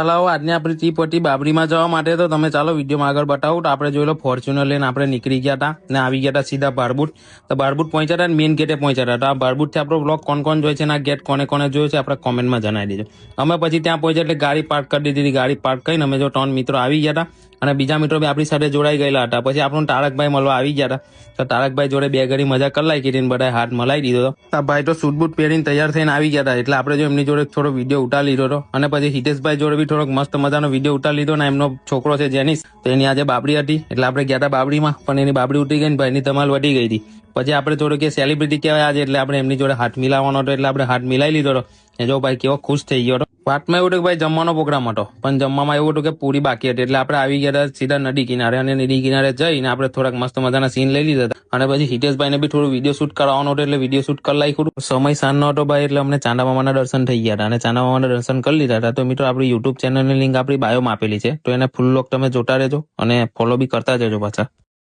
હલાવો આજની આપણી ચીપ હતી બાબરીમાં જવા માટે તો તમે ચાલો વિડીયોમાં આગળ બતાવું તો આપણે જોઈ લો ફોર્ચ્યુનર લઈને આપણે નીકળી ગયા હતા ને આવી ગયા હતા સીધા બારબુટ. તો બારબુટ પહોંચ્યા હતા મેઇન ગેટે પહોંચ્યા હતા. તો આ બારબુટથી આપણો બ્લોક કોણ કોણ જોઈ છે અને આ ગેટ કોને કોને જોયો છે આપણે કોમેન્ટમાં જણાવી દેજો. અમે પછી ત્યાં પહોંચ્યા એટલે ગાડી પાર્ક કરી દીધી ગાડી પાર્ક કરીને અમે જો ત્રણ મિત્રો આવી ગયા હતા. અને બીજા મિત્રો બી આપણી સાથે જોડાઈ ગયેલા હતા. પછી આપણું તારકભાઈ મળવા આવી ગયા તો તારકભાઈ જોડે બે ઘડી મજા કલાઈ કીધી બધા હાથ મલાઈ દીધો હતો. ભાઈ તો સૂટ બૂટ પહેરીને તૈયાર થઈને આવી ગયા હતા. એટલે આપણે જો એમની જોડે થોડો વીડિયો ઉતારી લીધો હતો. અને પછી હિતેશભાઈ જોડે બી થોડોક મસ્ત મજાનો વીડિયો ઉતારી લીધો ને એમનો છોકરો છે જેનિસ. તો એની આજે બાબડી હતી. એટલે આપણે ગયા હતા બાબડીમાં. પણ એની બાબડી ઉઠી ગઈ ને ભાઈની ધમાલ વધી ગઈ હતી. પછી આપણે થોડું કે સેલિબ્રિટી કહેવાય આજે. એટલે આપણે એમની જોડે હાથ મિલાવવાનો હતો. એટલે આપણે હાથ મિલાવી લીધો હતો. એ જો ભાઈ કેવો ખુશ થઈ ગયો હતો. વાતમાં એવું હતું કે ભાઈ જમવાનો પ્રોગ્રામ હતો, પણ જમવામાં એવું હતું કે પૂરી બાકી હતી. એટલે આપણે આવી ગયા હતા સીધા નદી કિનારે અને નદી કિનારે જઈને આપણે થોડાક મસ્ત મજાના સીન લઈ લીધા હતા. અને પછી હિતેશભાઈને બી થોડું વીડિયો શૂટ કરવાનો હતો એટલે વીડિયો શૂટ કરી હતું. સમય સાંજનો હતો ભાઈ, એટલે અમને ચાંદા મામાના દર્શન થઈ ગયા હતા. અને ચાંદા મામાના દર્શન કરી લીધા હતા. તો મિત્રો આપણી યુટ્યુબ ચેનલની લિંક આપણી બાયોમાં આપેલી છે. તો એને ફૂલ લોક તમે જોતા રહેજો અને ફોલો બી કરતા જજો પાછા.